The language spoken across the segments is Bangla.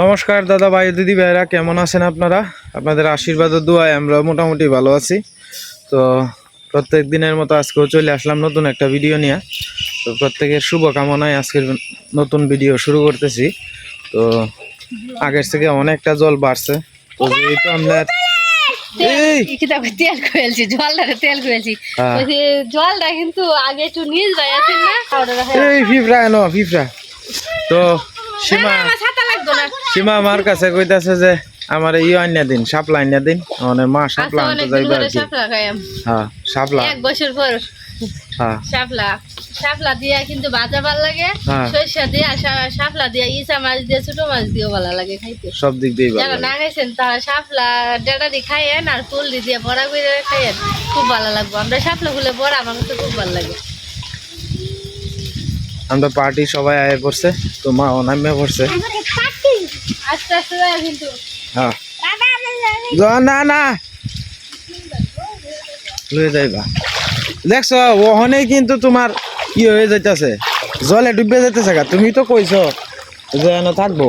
নমস্কার দাদা ভাই, দিদি ভাইরা, কেমন আছেন আপনারা? আপনাদের আশীর্বাদ দোয়ায় আমরা মোটামুটি ভালো আছি। তো প্রত্যেক দিনের মতো আজকেও চলে আসলাম নতুন একটা ভিডিও নিয়ে। তো প্রত্যেকের শুভকামনায় আজকের নতুন ভিডিও শুরু করতেছি। তো আগের থেকে অনেকটা জল বাড়ছে। তো যেহেতু আমরা তেল খুয়েলছি জলটা তেল হ্যাঁ। বলছি জলটা কিন্তু আগে একটু নিজ ভাই আছেন না? এই ফিফরা তো সীমা সীমা আমার কাছে কইতাছে যে আমার ইয়ে আইনা দিন সাপলা আইনা দিন। মানে মা সাপলা আচ্ছা আনতে অনেক দিন যাইবে আর কি। শাপলা হ্যাঁ সাপলা এক বছর পর হ্যাঁ। শাপলা। শাপলা দিয়া কিন্তু ভাজা ভালো লাগে হ্যাঁ। সরিষা দিয়া শাপলা দিয়া ইসা মাছ দিয়ে ছোট মাছ দিয়েও ভালো লাগে খাইতে। সব দিক দিয়ে যারা না খাইছেন তারা শাপলা ডেটা দিয়ে খাইয়েন আর ফুল দিয়ে বড়া করে খাইয়েন খুব ভালো লাগবে। আমরা শাপলা বড়া আমার কাছে খুব ভালো লাগে। আমরা পার্টি সবাই আয়ে পড়ছে তো মা অনামে পড়ছে। আস্তে আস্তে যায় কিন্তু। হ্যাঁ। না না। লয়ে যাইবা। দেখছ ওখানে কিন্তু তোমার ই হয়ে যাইতেছে? জলে ডুবে যাইতেছে গা, তুমি তো কইছো যে এনে থাকব।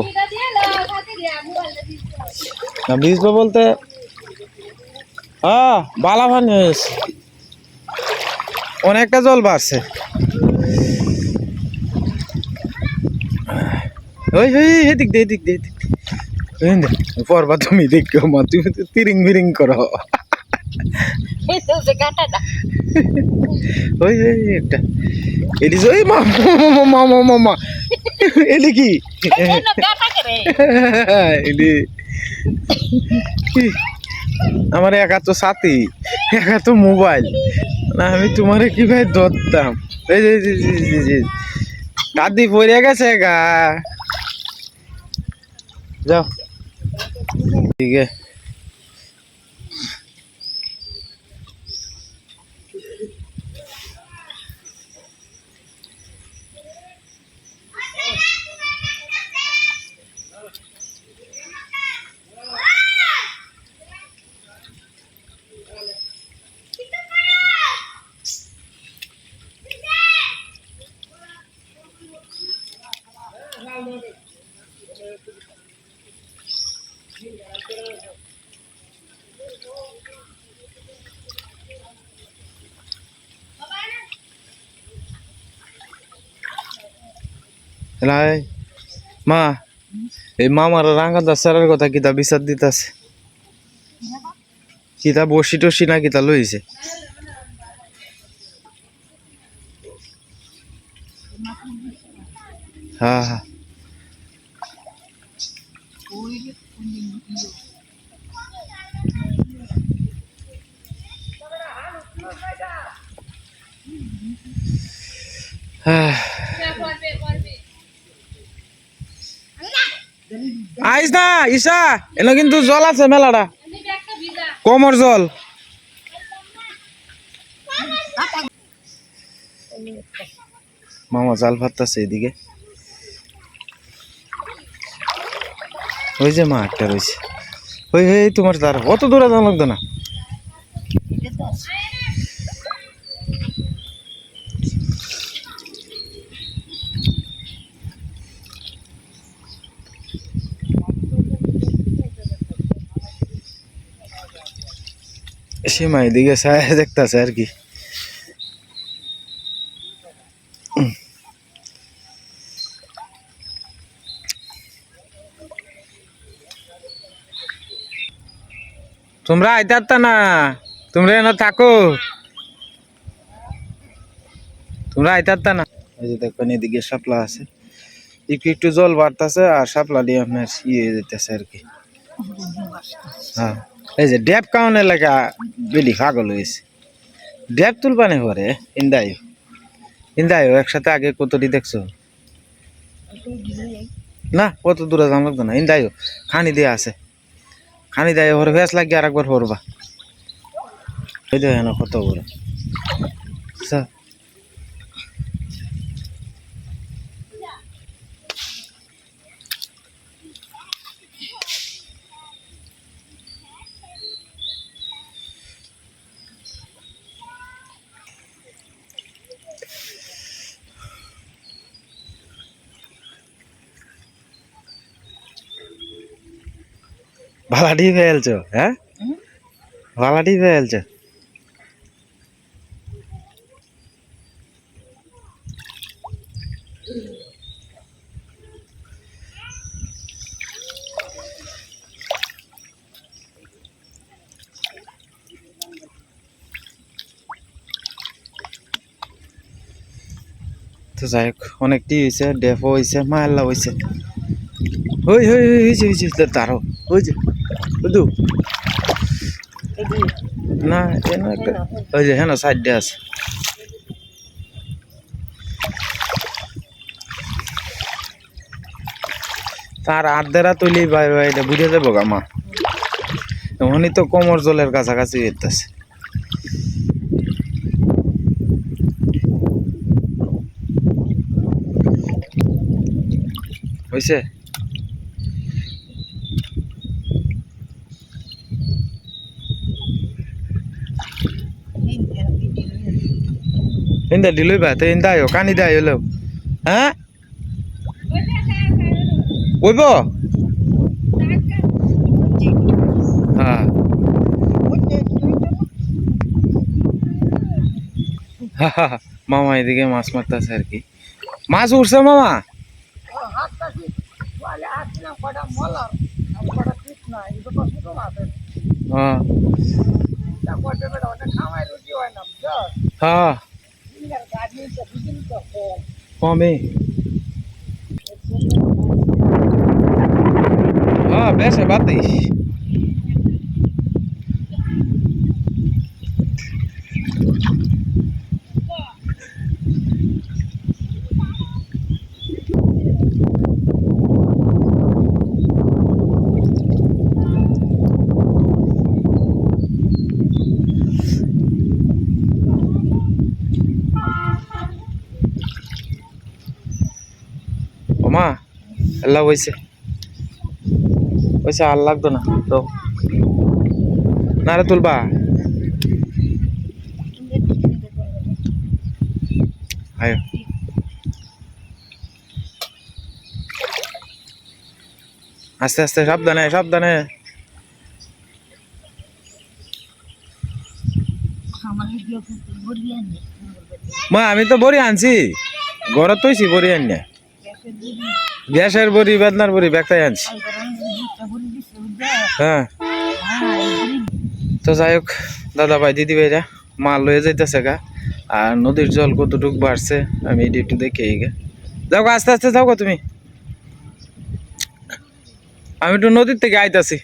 না বলতে হ্যাঁ বালা হয়েছে। অনেকটা জল বাড়ছে। ওই ওই এদিক দে এদিক দে এদিক দে। পরবা তুমি দেখো মা, তুমি তো তিরিং বিরিং করো। কি আমার একা তো সাথী একা তো মোবাইল না আমি তোমারে কীভাবে ধরতাম এই যে। দাদি পড়ে গেছে গা যাও ঠিক আছে লাই মা, এই মামার রাঙ্গা দাসারের কথা কিতা বিচার দিতাছে? কিতা বসি টসি না কিতা লইছে? হ্যাঁ হ্যাঁ হ্যাঁ। আইস না, ঈশা, এনে কিন্তু জল আছে মেলাটা। কমর জল। মামা জাল ফাটতাছে এদিকে ওই যে মা একটা রয়েছে। ওই হয়ে তোমার তার অত দূরে লাগতো না। সীমা এদিকে ছায়া দেখতেছে আর কি তোমরা আইতারতা না তোমরা এনে থাকো তোমরা আইতারতা না এই যে দেখবেন এদিকে শাপলা আছে একটু একটু জল বাড়তেছে আর শাপলা দিয়ে আপনার ইয়ে যেতেছে আর কি হ্যাঁ এই যে ড্যাপ কাউন এলাকা বেলি পাগল হয়েছে ড্যাপ তুলবানে পরে ইন্দাই ইন্দাই একসাথে আগে কতটি দেখছ? না, কত দূরে যাম লাগতো না। ইন্দাইও, খানি দিয়ে আছে। খানি দেয়, ওর ভেস লাগিয়ে আর একবার পড়বা এই দেখে কত বড়। আচ্ছা। ভালাটি ফেলছ হ্যাঁ? ভালাটি ফেলছ। তো যাই হোক অনেকটি হয়েছে ডেফো হয়েছে মাল্লা হয়েছে ওই ওই হয়েছে হয়েছে তারও হয়েছে বুঝু না কেন একটা ওই যে হ্যাঁ সাইডে আছে। তার আর্ধেরা তুলি ভাই ভাই, এটা বুঝে যাব গা, মা। উনি তো কোমর জলের কাছাকাছি যেতেছে। হয়েছে Inda diluy ba? Te inda yo kan ida yo lo. Ha? Oibo? হ্যাঁ মামা এদিকে মাছ মারতেছে আর কি মাছ উঠছে মামা হ্যাঁ হ্যাঁ কমে হ্যাঁ বেশ বাদ দিস ওমা আল্লাহ হয়েছে হয়েছে আর লাগতো না তো। না রে তুলবা। আয়। আস্তে আস্তে সাবধানে সাবধানে। মা আমি তো বড়ি আনছি। ঘরত তৈছি বড়ি আনি গ্যাসের বড়ি, বেদনার বড়ি, ব্যাগটাই আনছি। হ্যাঁ। তো যাই হোক দাদা ভাই দিদি ভাইরা মাল লয়ে যাইতেছে গা। আর নদীর জল কতটুকু বাড়ছে, আমি এটি একটু দেখে গে। যাও আস্তে আস্তে যাও তুমি। আমি একটু নদীর থেকে আইতাছি।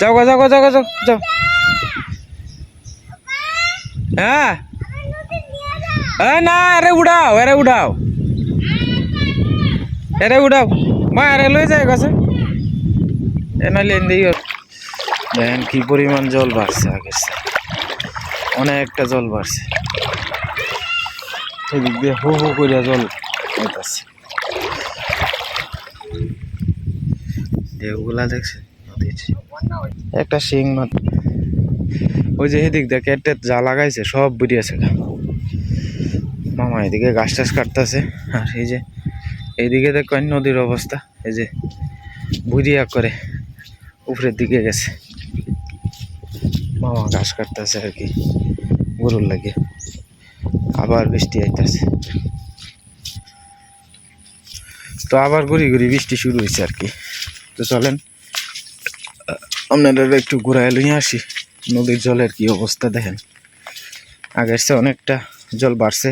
যাও গা, যাও যাও যাও যাও। হ্যাঁ। না, আরে উড়াও আরে উড়াও এরে উড়াও মা আরে লই যায় গেছে। এ লেন এনে দিও দেখেন কি পরিমাণ জল বাড়ছে আগের অনেকটা জল বাড়ছে। এদিক দিয়ে হু হু করে জল হইতাছে। ঢেউগুলা দেখছে একটা শিং মাছ ওই যে এদিক দিয়ে কেটে যা লাগাইছে, সব বেরিয়েছে মামা এদিকে গাছ টাছ কাটতেছে, আর এই যে এইদিকে দেখেন নদীর অবস্থা, এই যে বুড়িয়া করে উপরের দিকে গেছে। মামা ঘাস কাটতেছে আর কি, গরুর লাগে। আবার বৃষ্টি আইতাছে। তো আবার ঘুরি ঘুরি বৃষ্টি শুরু হয়েছে আর কি। তো চলেন আপনারা একটু ঘুরাই লইয়া আসি, নদীর জলের কি অবস্থা দেখেন। আগের চেয়ে অনেকটা জল বাড়ছে।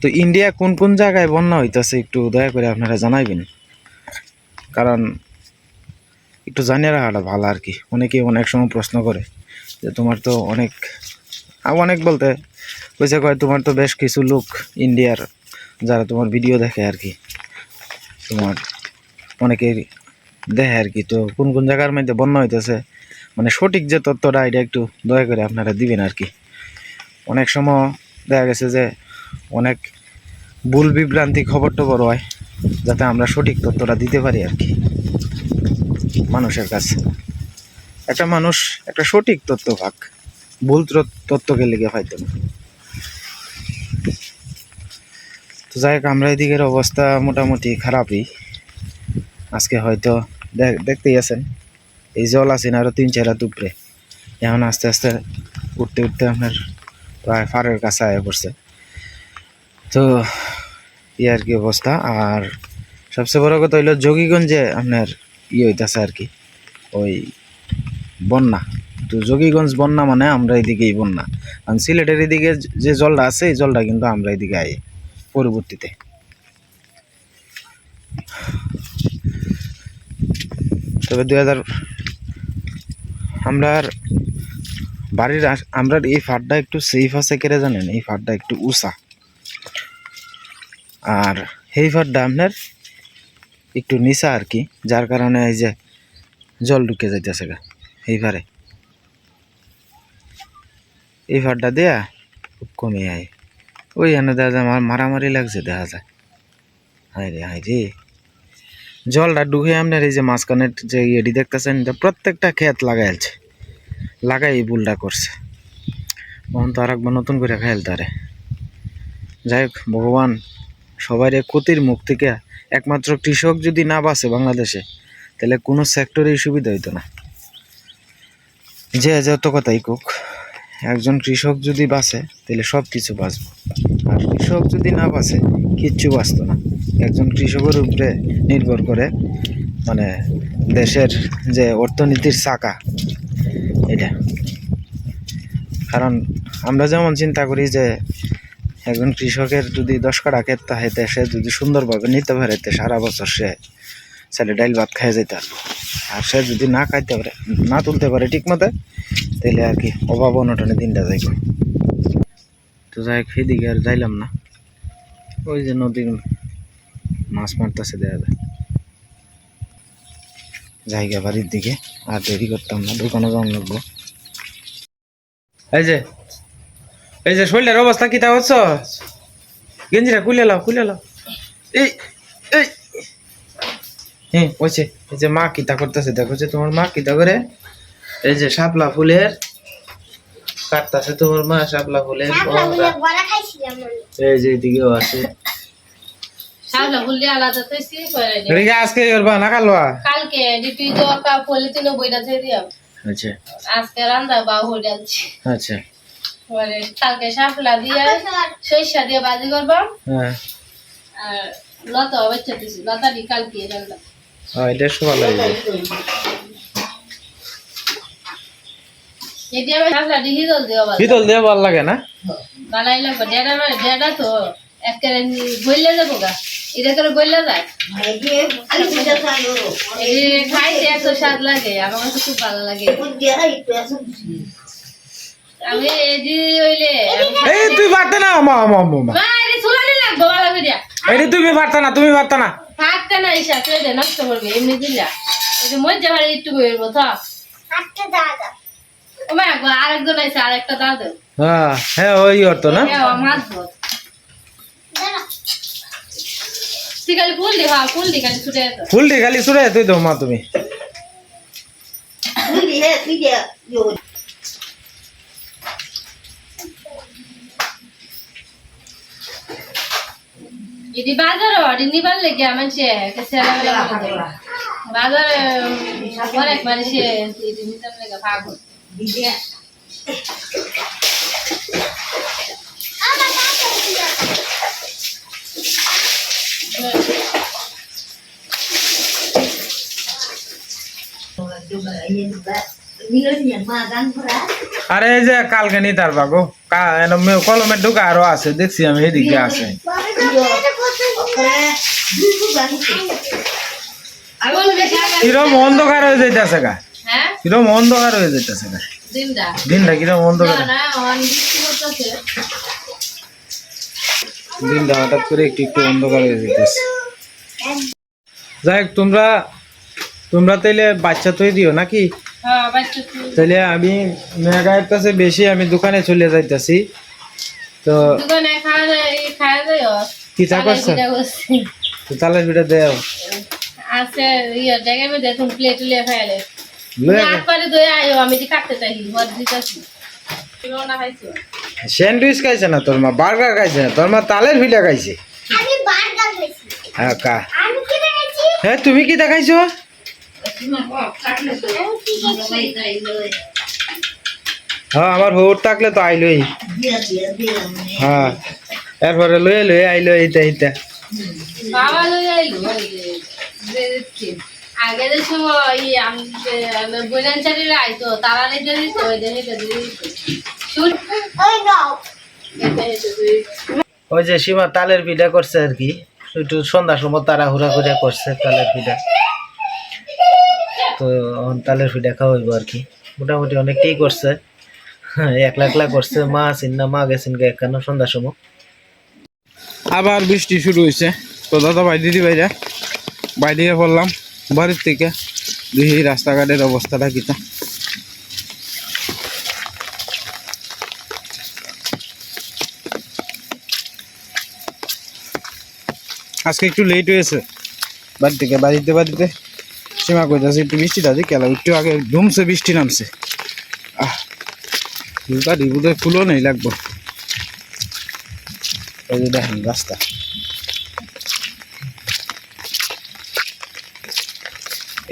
তো ইন্ডিয়া কোন কোন জায়গায় বন্যা হইতেছে একটু দয়া করে আপনারা জানাইবেন। কারণ একটু জানিয়ে রাখাটা ভালো আর কি। অনেকে অনেক সময় প্রশ্ন করে যে তোমার তো অনেক অনেক বলতে কইছে কয় তোমার তো বেশ কিছু লোক ইন্ডিয়ার যারা তোমার ভিডিও দেখে আর কি। তোমার অনেকে দেখে আর কি। তো কোন কোন জায়গার মধ্যে বন্যা হইতেছে মানে সঠিক যে তথ্যটা, এটা একটু দয়া করে আপনারা দিবেন আর কি। অনেক সময় দেখা গেছে যে অনেক ভুল বিভ্রান্তি খবর টবর হয়, যাতে আমরা সঠিক তথ্যটা দিতে পারি আর কি মানুষের কাছে। একটা মানুষ একটা সঠিক তথ্য ভাগ ভুল তথ্যকে লিখে হয়তো না। তো যাই হোক, আমরা এদিকের অবস্থা মোটামুটি খারাপই। আজকে হয়তো দেখ- দেখতেই আছেন, এই জল আছে না আরও তিন চার উপরে এখন আস্তে আস্তে উঠতে উঠতে আপনার প্রায় ফারের কাছে আয়া পড়ছে। তো, ই আর কি অবস্থা। আর সবচেয়ে বড় কথা হইল যোগীগঞ্জে আপনার ইয়ে হইতেছে আর কি, ওই বন্যা। তো যোগীগঞ্জ বন্যা মানে আমরা এদিকেই বন্যা। আর সিলেটের এদিকে যে জলটা আছে, এই জলটা কিন্তু আমরা এদিকে আই পরবর্তীতে। তবে দুই হাজার আমরা বাড়ির আমরা এই ফাটটা একটু সেফ আছে কেড়ে জানেন? এই ফাটটা একটু উঁচা। আর এই ফাটটা আপনার একটু নিচা আর কি, যার কারণে এই যে জল ঢুকে যাইতেছে গা এই পারে এই ফাটটা দেয়া খুব কমে আয়। ওই এনে দেখা যায় আমার মারামারি লাগছে দেখা যায়। হায় রে হায় রে। জলটা ঢুকে আপনার এই যে মাঝখানের যে ইয়েটি দেখতেছেন প্রত্যেকটা ক্ষেত লাগাইছে। লাগাই এই ভুলটা করছে। তখন তো আর একবার নতুন করে খাইল তারে যাই হোক, ভগবান সবাই ক্ষতির মুখ থেকে একমাত্র কৃষক যদি না বাঁচে বাংলাদেশে, তাহলে কোনো সেক্টরেই সুবিধা হইতো না। যে যত কথাই কুক, একজন কৃষক যদি বাঁচে, তাহলে সব কিছু বাঁচবে। আর কৃষক যদি না বাঁচে, কিচ্ছু বাঁচতো না। একজন কৃষকের উপরে নির্ভর করে মানে দেশের যে অর্থনীতির চাকা, এটা। কারণ আমরা যেমন চিন্তা করি যে একজন কৃষকের যদি দশ কাটা ক্ষেত থাকে সে যদি সুন্দরভাবে নিতে পারে সারা বছর সে ছেলে ডাইল ভাত খাই যেতে পারবে। আর সে যদি না খাইতে পারে, না তুলতে পারে ঠিক মতো তাহলে আর কি অভাব অনটনে দিনটা যাইব। তো যাই সেদিকে আর যাইলাম না। ওই যে নদীর মাছ মারতেছে দেখা যায়। জায়গা বাড়ির দিকে, আর দেরি করতাম না, দোকানে যাওয়ান লাগবো। এই যে এই যে শরীরের অবস্থা কি তা হচ্ছ? গেঞ্জিটা খুলে লাও খুলে লাও। এই এই। হ্যাঁ ওইছে এই যে মা কিতা করতেছে দেখো যে তোমার মা কিতা করে? এই যে শাপলা ফুলের কাটতাছে তোমার মা শাপলা ফুলের। এই যে এদিকেও আছে। শাপলা ফুল দিয়ে আলাদা তো সি করে নি। এদিকে আজকে করবা না কালবা? কালকে ডিপি দরকার পলিথিন বইটা দিয়ে দিলাম আচ্ছা। আজকে রান্না বা হয়ে যাচ্ছে আচ্ছা। পরে কালকে শাপলা দিয়ে সরিষা দিয়ে বাজি করবাম হ্যাঁ। আর লতা বাচ্চা দিছি। লতা দি কালকে হ্যাঁ এটা সব ভালো লাগবে শীতল দিয়ে ভালো। লাগে না? বানাই লাগবে। ডেডা ডেডা তো একেবারে বইলে যাব গা। এটা করে বইলে যায়। খাইতে এত স্বাদ লাগে আমার কাছে খুব ভালো লাগে। এই তুই পারতে না। মা এটি করিয়া এটি তুমি পারতে না তুমি পারতে না। থাকতে না ইসা তুই নষ্ট করবে এমনি দিলা। ভাড়ি একটু তো। একটা দাদা ও মা একবার আরেকজন আছে আরেকটা দাদু হ্যাঁ হ্যাঁ ওই অর্থ না? মাছ তুই খালি ফুল দি হ্যাঁ ফুল দি খালি ছুটে যেত ফুল দিয়ে খালি সুরে তুই দাও jadi bazar oh, orang ini bal lagi aman sih, kesalahan. Bazar, eh, orang ini sih, ini lagi? Iya. আরে এই যে কালকে নি তার বাগো কলমের ঢুকা আরও আছে দেখছি আমি এদিকে আছে। কিরম অন্ধকার হয়ে যাইতেছে গা। হ্যাঁ? কিরম অন্ধকার হয়ে যাইতেছে গা। দিনটা? কিরম অন্ধকার? দিনটা হঠাৎ করে একটু একটু অন্ধকার হয়ে যেতেছে যাই হোক তোমরা তোমরা তাইলে বাচ্চা তৈ দিও নাকি? তাইলে আমি মেঘায়ের কাছে বেশি আমি দোকানে চলে যাইতাছি। তো দোকানে খাওয়া যায় খাওয়া যায় কি চা করছ? তো তাহলে ভিডিও দেও। আছে ইয়ে জায়গায় মধ্যে তুমি প্লেট লয়ে স্যান্ডউইচ খাইছে না তোর মা? বার্গার খাইছে না? তোর মা তালের ভিডিও খাইছে? হ্যাঁ কা। আমি কি দেখেছি হ্যাঁ তুমি কি দেখাইছো? হ্যাঁ আমার হোর থাকলে তো আইলোই। হ্যাঁ এরপরে লয়ে লয়ে আইলো এইটা এইটা। বাবা লই আইলো? ওই যে আগে সময় আইতো তারা নিতে দিত ওই দিত ওই সীমা তালের পিঠা করছে আর কি। একটু সন্ধ্যার সময় তারা হুরা করে করছে তালের পিঠা। তো তালের পিঠা খাওয়াইবো আর কি। মোটামুটি অনেকেই করছে। হ্যাঁ, একলা একলা করছে। মা আছেন না মা গেছেন গে কেন সন্ধ্যার সময়। আবার বৃষ্টি শুরু হয়েছে তো দাদা ভাই দিদি ভাইরা বাইরে পড়লাম বাড়ির থেকে দেখি রাস্তাঘাটের অবস্থাটা কিটা আজকে একটু লেট হয়েছে। বাড়ি থেকে বাড়িতে বাড়িতে। সীমা কইতাছে, একটু বৃষ্টি দাদি কেলা একটু আগে ধুমছে, বৃষ্টি নামছে। আহ ফুলটা বোধহয় ফুলও নেই লাগবো। যে দেখেন রাস্তা।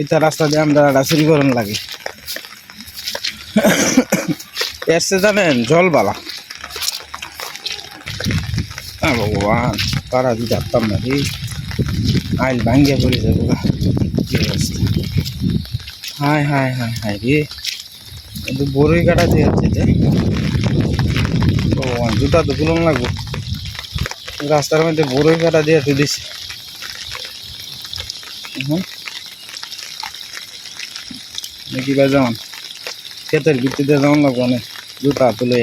এটা রাস্তা দিয়ে আমরা রাসুরি করন লাগে। এসছে জানেন জল বালা ভগবান তারা দি যাতাম না রে আইল ভাঙ্গিয়া পড়ে যাব গা। কি হায় হায় হায় হায় রে। কিন্তু বড়ই কাটা দিয়ে যাচ্ছে যে। ভগবান, জুতা তো গুলন লাগবো। রাস্তার মধ্যে বড়ই কাটা দিয়ে হুম। নাকি বা যেমন ক্ষেতের ভিতরে দিয়ে যেমন লাগবো অনেক জুতা তুলে।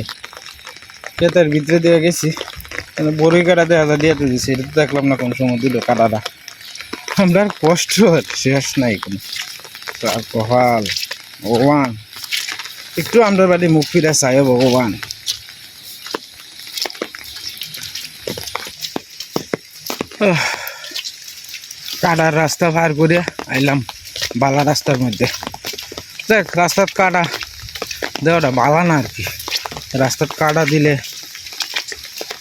ক্ষেতের ভিতরে দিয়ে গেছি মানে বড়ই কাটা দিয়ে হাজার দিয়ে তো এটা তো দেখলাম না কোনো সময় দিল কাটাটা। আমরা কষ্ট শেষ নাই কোনো। কপাল ভগবান একটু আমরা বাড়ি মুখ ফিরে চাই ভগবান। কাটার রাস্তা পার করে আইলাম বালা রাস্তার মধ্যে। দেখ, রাস্তার কাটা দেওয়াটা বালা না আর কি। রাস্তার কাটা দিলে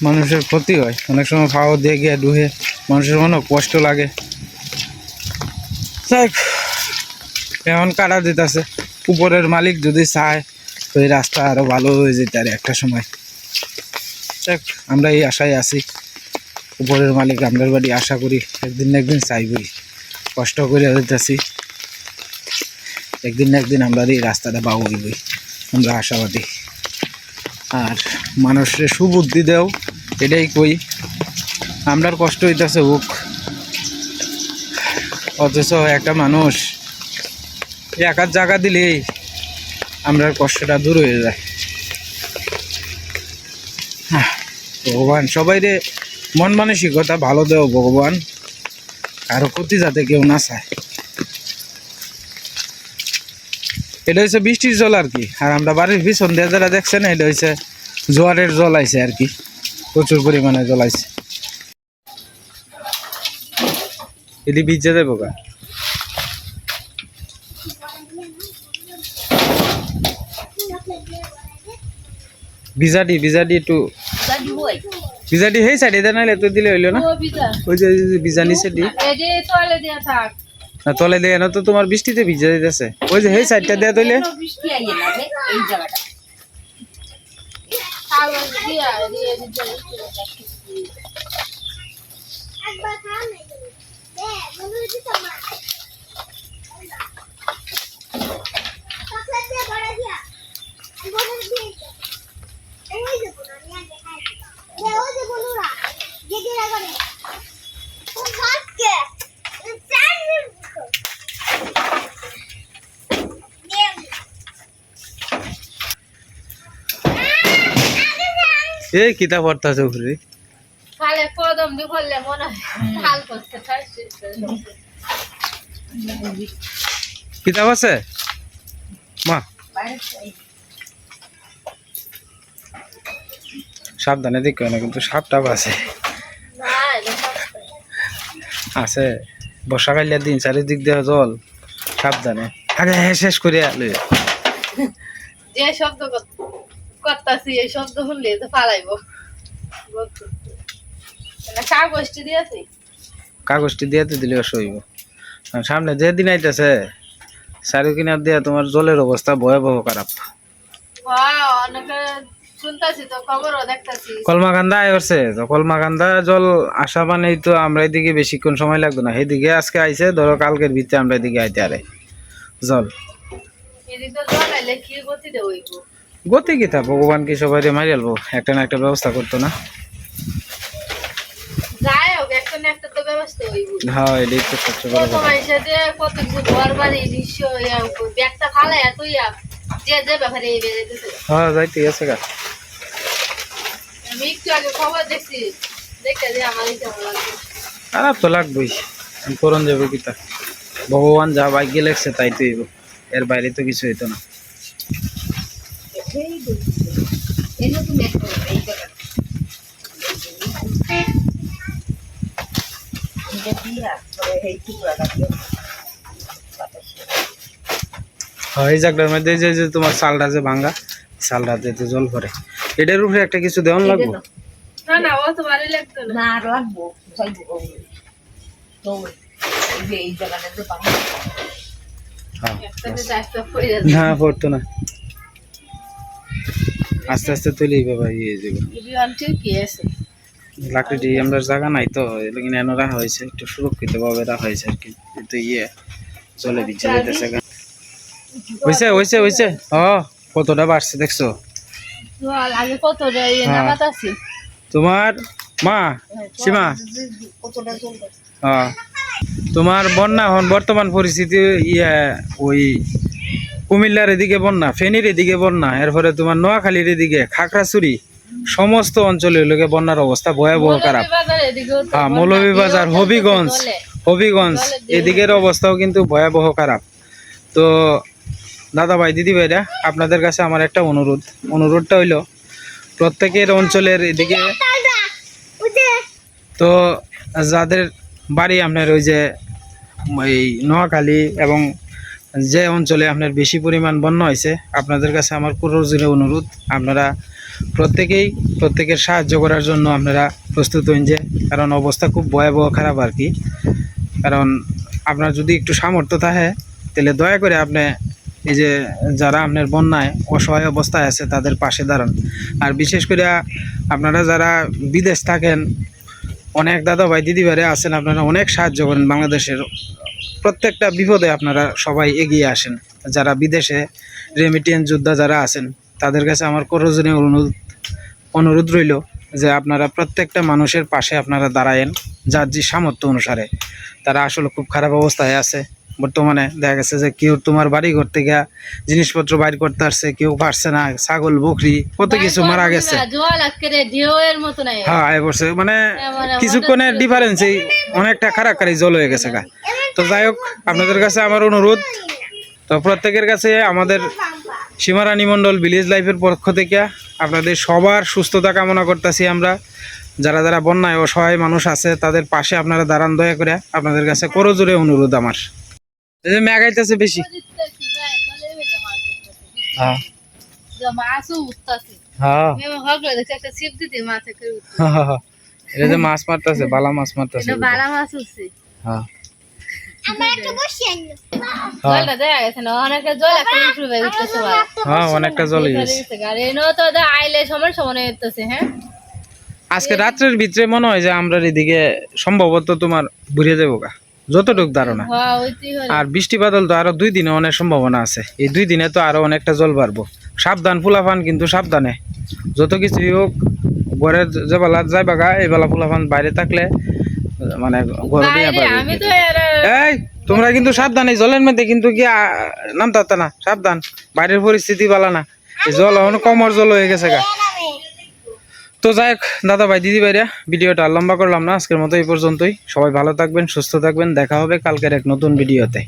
মানুষের ক্ষতি হয়। অনেক সময় ফাও দিয়ে গিয়ে ডুহে মানুষের মনে কষ্ট লাগে। দেখ এখন কাটা দিতেছে। উপরের মালিক যদি চায়, তো এই রাস্তা আরও ভালো হয়ে যেতে আর একটা সময়। দেখ, আমরা এই আশায় আছি। উপরের মালিক আমাদের বাড়ি আশা করি, একদিন না একদিন চাইবই। কষ্ট করে দিতেছি একদিন না একদিন আমরা এই রাস্তাটা পাবো হইবই আমরা আশাবাদী। আর মানুষের সুবুদ্ধি দেও, এটাই কই। আমরার কষ্ট হইতেছে, হোক। অথচ একটা মানুষ একার জায়গা দিলেই আমরার কষ্টটা দূর হয়ে যায়। ভগবান, সবাই রে, মন মানসিকতা ভালো দেও ভগবান। কারও ক্ষতি যাতে কেউ না চায়। এটা হচ্ছে বৃষ্টির জল আর কি। আর আমরা বাড়ির পিছন দিয়ে যারা দেখছেন, এটা হচ্ছে জোয়ারের জল আইছে আর কি। প্রচুর পরিমাণে জল আইছে। এদি ভিজে দেবো গা। বিজাডি বিজাডি বই বিজাডি সেই সাইডে দেয় নাহলে তো দিলে হইল না? ও বিজা ওই যে বিজানি সাইডে এই যে তোয়ালে দিয়া থাক। না তলে দেয় না তো তোমার বৃষ্টিতে ভিজে দিতেছে। ওই যে সেই সাইডটা দেয়া তৈলে কেন বৃষ্টি আইয়ে লাগে এই জায়গাটা। কাগজ দিয়া এই কিতা পড়তাছে ঘুরে খালে কদম দি করলে মনে হাল করতে থাকছে কিতাব আছে? মা। সাবধানে দেখো না কিন্তু সাপ টাপ আছে। আছে বর্ষাকালের দিন চারিদিক দিয়ে জল। সাবধানে। আগে শেষ করে আলো যে শব্দ করতাছি এই শব্দ শুনলে তো কাগজটি দিয়েছি। কাগজটি দিয়ে দিলে সইব সামনে যে দিন আইতেছে চারি কিনার দিয়ে তোমার জলের অবস্থা ভয়াবহ খারাপ। হ্যাঁ অনেকে কলমাকান্দা আয় করছে। তো কলমাকান্দা জল আসা মানেই তো আমরা এদিকে বেশিক্ষণ সময় লাগতো না। সেদিকে আজকে আইছে ধরো কালকের ভিতরে আমরা এদিকে আইতে আরে। জল। এদিক গতি কি তা? ভগবান কি সবাই মারি আলবো একটা না একটা ব্যবস্থা করতো না। হ্যাঁ এটাই তো সবচেয়ে বড় কত ঘর বাড়ি ব্যাগটা যে যে ব্যাপারে হ্যাঁ যাইতে গা। আমি একটু আগে খবর দেখছি। দেখতে যে আমার কেমন লাগছে। খারাপ তো লাগবেই। করণ যাবে কি তা? ভগবান যা ভাগ্যে লেগছে তাই তো এর বাইরে তো কিছু হইতো না। এই জায়গাটার মধ্যে যে যে তোমার চালটা যে ভাঙ্গা চালটাতে তো জল ভরে। এটার উপরে একটা কিছু দেওয়ান লাগবো? না না ও তো ভালোই লাগতো না। না আর লাগবো। হ্যাঁ না পড়তো না। আস্তে আস্তে তুলেই বাবা ইয়ে যাবে। বিমান ঠিকই আছে? লাকড়ি আমরা জায়গা নাই তো এলাকিন এনে রাখা হয়েছে। একটু সুরক্ষিত ভাবে রাখা হয়েছে আর কি। কিন্তু ইয়ে চলে দিচ্ছে যেতেছে গা। হয়েছে হয়েছে হয়েছে ও কতটা বাড়ছে দেখছ? হ্যাঁ। তোমার মা সীমা? তোমার বন্যা এখন বর্তমান পরিস্থিতি ইয়ে ওই কুমিল্লার এদিকে বন্যা ফেনীর এদিকে বন্যা এরপরে তোমার নোয়াখালীর এদিকে খাগড়াছড়ি সমস্ত অঞ্চলের লোকে বন্যার অবস্থা ভয়াবহ খারাপ। হ্যাঁ মৌলভীবাজার হবিগঞ্জ হবিগঞ্জ এদিকের অবস্থাও কিন্তু ভয়াবহ খারাপ। তো দাদা ভাই দিদি ভাইরা আপনাদের কাছে আমার একটা অনুরোধ। অনুরোধটা হইল, প্রত্যেকের অঞ্চলের এদিকে তো যাদের বাড়ি আপনার ওই যে এই নোয়াখালী এবং যে অঞ্চলে আপনার বেশি পরিমাণ বন্যা হয়েছে, আপনাদের কাছে আমার পুরোজোরে অনুরোধ। আপনারা প্রত্যেকেই প্রত্যেকের সাহায্য করার জন্য আপনারা প্রস্তুত হন যে, কারণ অবস্থা খুব ভয়াবহ খারাপ আর কি। কারণ আপনার যদি একটু সামর্থ্য থাকে, তাহলে দয়া করে আপনি এই যে যারা আপনার বন্যায় অসহায় অবস্থায় আছে, তাদের পাশে দাঁড়ান। আর বিশেষ করে আপনারা যারা বিদেশ থাকেন, অনেক দাদা ভাই দিদি ভাইরা আছেন, আপনারা অনেক সাহায্য করেন বাংলাদেশের। প্রত্যেকটা বিপদে আপনারা সবাই এগিয়ে আসেন। যারা বিদেশে রেমিটেন্স যোদ্ধা যারা আছেন, তাদের কাছে আমার করজনীয় অনুরোধ অনুরোধ রইল যে আপনারা প্রত্যেকটা মানুষের পাশে আপনারা দাঁড়ায়েন, যার যে সামর্থ্য অনুসারে। তারা আসলে খুব খারাপ অবস্থায় আছে। বর্তমানে দেখা গেছে যে কেউ তোমার বাড়ি ঘর থেকে জিনিসপত্র বাইর করতে আসছে কেউ পারছে না ছাগল বকরি কত কিছু মারা গেছে। হ্যাঁ আয় বসে। মানে কিছুক্ষণের ডিফারেন্স এই অনেকটা খারাপ জল হয়ে গেছে গা। তো যাই হোক আপনাদের কাছে আমার অনুরোধ তো প্রত্যেকের কাছে আমাদের সীমারানী মণ্ডল ভিলেজ লাইফের পক্ষ থেকে আপনাদের সবার সুস্থতা কামনা করতেছি আমরা। যারা যারা বন্যায় অসহায় মানুষ আছে তাদের পাশে আপনারা দাঁড়ান দয়া করে আপনাদের কাছে করজোরে অনুরোধ আমার। ম্যাগাইতেছে বেশি। হ্যাঁ। হ্যাঁ। উঠছে। এটা যে মাছ মারতেছে বালা মাছ মারতেছে বালা মাছ উঠছে হ্যাঁ। আমার একটা বসে আনলো জলটা দেখা গেছে না অনেকে জল একটা উপরে বের উঠতেছে বালা। হ্যাঁ হয়ে হ্যাঁ? আজকে রাত্রের ভিতরে মনে হয় যে আমরা এদিকে সম্ভবত তোমার বুড়িয়ে যাব গা। যতটুক ধারণা। হ্যাঁ আর বৃষ্টি বাদল তো আরও দুই দিনে অনেক সম্ভাবনা আছে। এই দুই দিনে তো আরও অনেকটা জল বাড়বো। সাবধান ফুলাফান কিন্তু সাবধানে। যত কিছুই হোক ঘরের যে বেলা যাই বাগা এই বেলা ফুলাফান বাইরে থাকলে মানে ঘর এই তোমরা কিন্তু সাবধান এই জলের মধ্যে কিন্তু কি নামতা না। সাবধান বাইরের পরিস্থিতি ভালো না। এই জল এখন কমর জল হয়ে গেছে গা। তো যাই হোক দাদা ভাই দিদি ভাইরা, ভিডিওটা লম্বা করলাম না, আজকের মতো এই পর্যন্তই। সবাই ভালো থাকবেন, সুস্থ থাকবেন, দেখা হবে কালকের এক নতুন ভিডিওতে।